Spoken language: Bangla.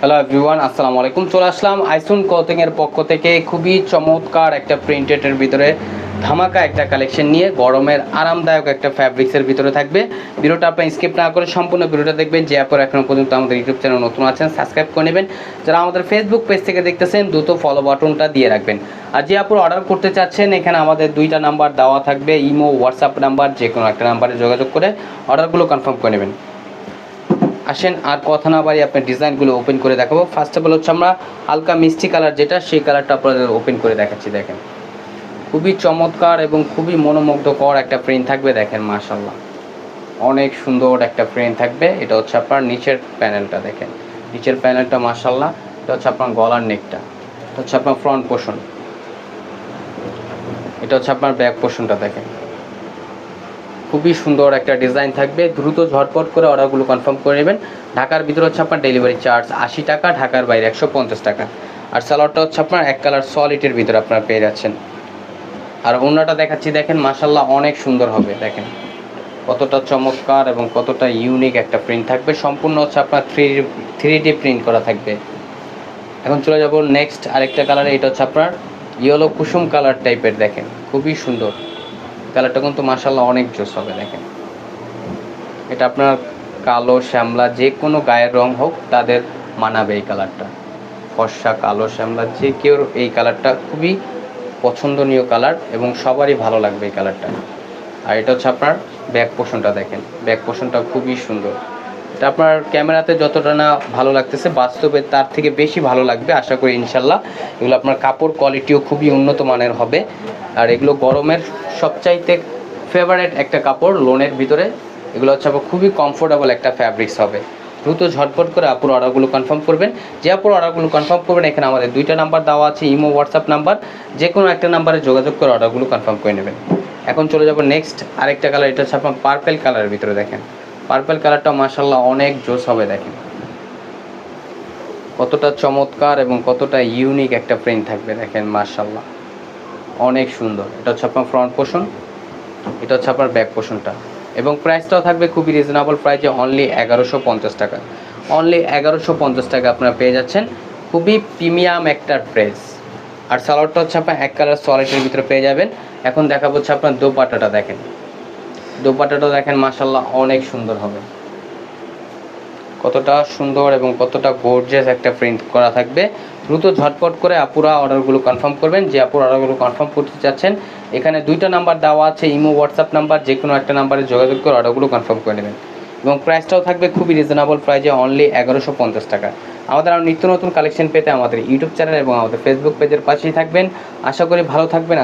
হ্যালো এভরিওয়ান আসসালামু আলাইকুম। চলে আসলাম আইসুন কোচিং এর পক্ষ থেকে। খুবই চমৎকার একটা প্রিন্টেডের ভিতরে ধামাকা একটা কালেকশন নিয়ে গরমের আরামদায়ক একটা ফ্যাব্রিক্সের ভিতরে থাকবে। ভিডিওটা আপনি স্কিপ না করে সম্পূর্ণ ভিডিওটা দেখবেন। যে অ্যাপর এখনও পর্যন্ত আমাদের ইউটিউব চ্যানেল নতুন আছেন সাবস্ক্রাইব করে নেবেন। যারা আমাদের ফেসবুক পেজ থেকে দেখতেছেন, দ্রুত ফলো বাটনটা দিয়ে রাখবেন। আর যে আপুর অর্ডার করতে চাচ্ছেন, এখানে আমাদের দুইটা নাম্বার দেওয়া থাকবে। ইমো হোয়াটসঅ্যাপ নাম্বার যে কোনো একটা নাম্বারে যোগাযোগ করে অর্ডারগুলো কনফার্ম করে নেবেন। আসেন আর কথা না বাড়ি আপনার ডিজাইনগুলো ওপেন করে দেখাবো। ফার্স্ট অফ অল হচ্ছে আমরা হালকা মিষ্টি কালার যেটা, সেই কালারটা আপনাদের ওপেন করে দেখাচ্ছি, দেখেন। খুবই চমৎকার এবং খুবই মনোমুগ্ধকর একটা প্রিন্ট থাকবে, দেখেন মাশাল্লাহ অনেক সুন্দর একটা প্রিন্ট থাকবে। এটা হচ্ছে আপনার নিচের প্যানেলটা দেখেন। নিচের প্যানেলটা মাশাল্লাহ এটা হচ্ছে আপনার গলার নেকটা এটা হচ্ছে আপনার ফ্রন্ট পোর্শন এটা হচ্ছে আপনার ব্যাক পোর্শনটা দেখেন। খুবই সুন্দর একটা ডিজাইন থাকবে। দ্রুত ঝটপট করে অর্ডারগুলো কনফার্ম করে নেবেন। ঢাকার ভিতরে হচ্ছে আপনার ডেলিভারি চার্জ আশি টাকা, ঢাকার বাইরে একশো পঞ্চাশ টাকা। আর সালোয়ারটা হচ্ছে আপনার এক কালার সলিটের ভিতরে আপনারা পেয়ে যাচ্ছেন। আর অন্যটা দেখাচ্ছি, দেখেন মাসাল্লাহ অনেক সুন্দর হবে, দেখেন। কতটা চমৎকার এবং কতটা ইউনিক একটা প্রিন্ট থাকবে। সম্পূর্ণ হচ্ছে আপনার থ্রি থ্রি ডি প্রিন্ট করা থাকবে। এখন চলে যাব নেক্সট আরেকটা কালার এটা হচ্ছে আপনার ইয়েলো কুসুম কালার টাইপের দেখেন। খুবই সুন্দর। কালারটা কিন্তু মাসাল্লাহ অনেক জোস হবে, দেখেন। এটা আপনার কালো, শ্যামলা, যে কোনো গায়ের রং হোক, তাদের মানাবে এই কালারটা। ফর্সা, কালো, শ্যামলা, যে কেউ এই কালারটা খুবই পছন্দনীয় কালার এবং সবারই ভালো লাগবে এই কালারটা। আর এটা হচ্ছে আপনার ব্যাক পোষণটা, দেখেন। ব্যাক পোষণটা খুবই সুন্দর। এটা আপনার ক্যামেরাতে যতটা না ভালো লাগতেছে, বাস্তবে তার থেকে বেশি ভালো লাগবে, আশা করি ইনশাল্লাহ এগুলো আপনার কাপড় কোয়ালিটিও খুবই উন্নত মানের হবে। আর এগুলো গরমের সবচাইতে ফেভারেট একটা কাপড় লোনের ভিতরে। এগুলো হচ্ছে আবার খুবই কমফোর্টেবল একটা ফ্যাব্রিক্স হবে। দ্রুত ঝটপট করে আপুর অর্ডারগুলো কনফার্ম করবেন। যে আপুর অর্ডারগুলো কনফার্ম করবেন, এখানে আমাদের দুইটা নাম্বার দেওয়া আছে, ইমো হোয়াটসঅ্যাপ নাম্বার যে কোনো একটা নাম্বারে যোগাযোগ করে অর্ডারগুলো কনফার্ম করে নেবেন। এখন চলে যাব নেক্সট আরেকটা কালার এটা হচ্ছে আপনার পার্পেল কালারের ভিতরে দেখেন। পার্পেল কালারটা মাসাল্লাহ অনেক জোস হবে দেখেন। কতটা চমৎকার এবং কতটা ইউনিক একটা প্রিন্ট থাকবে দেখেন মার্শাল্লাহ অনেক সুন্দর। এটা হচ্ছে আপনার ফ্রন্ট পোর্শন এটা হচ্ছে আপনার ব্যাক পোর্শনটা এবং প্রাইসটাও থাকবে খুবই রিজনেবল প্রাইসে অনলি এগারোশো পঞ্চাশ টাকা। অনলি এগারোশো পঞ্চাশ টাকা আপনারা পেয়ে যাচ্ছেন। খুবই প্রিমিয়াম একটা প্রাইস আর সালোয়ারটা হচ্ছে আপনার এক কালার সলিটের ভিতরে পেয়ে যাবেন। এখন দেখা হচ্ছে আপনার দোপাটাটা দেখেন। দোপাটাটা দেখেন মাসাল্লাহ অনেক সুন্দর হবে। কতটা সুন্দর এবং কতটা গর্জিয়াস একটা প্রিন্ট করা থাকবে। দ্রুত ঝটপট করে আপুরা অর্ডারগুলো কনফার্ম করবেন। যে আপুর অর্ডারগুলো কনফার্ম করতে চাচ্ছেন, এখানে দুইটা নাম্বার দেওয়া আছে, ইমো হোয়াটসঅ্যাপ নাম্বার যে কোনো একটা নাম্বারে যোগাযোগ করে অর্ডারগুলো কনফার্ম করে নেবেন। এবং প্রাইসটাও থাকবে খুবই রিজনেবল প্রাইসে অনলি এগারোশো পঞ্চাশ টাকা। আমাদের আরও নিত্য নতুন কালেকশন পেতে আমাদের ইউটিউব চ্যানেল এবং আমাদের ফেসবুক পেজের পাশেই থাকবেন। আশা করি ভালো থাকবেন।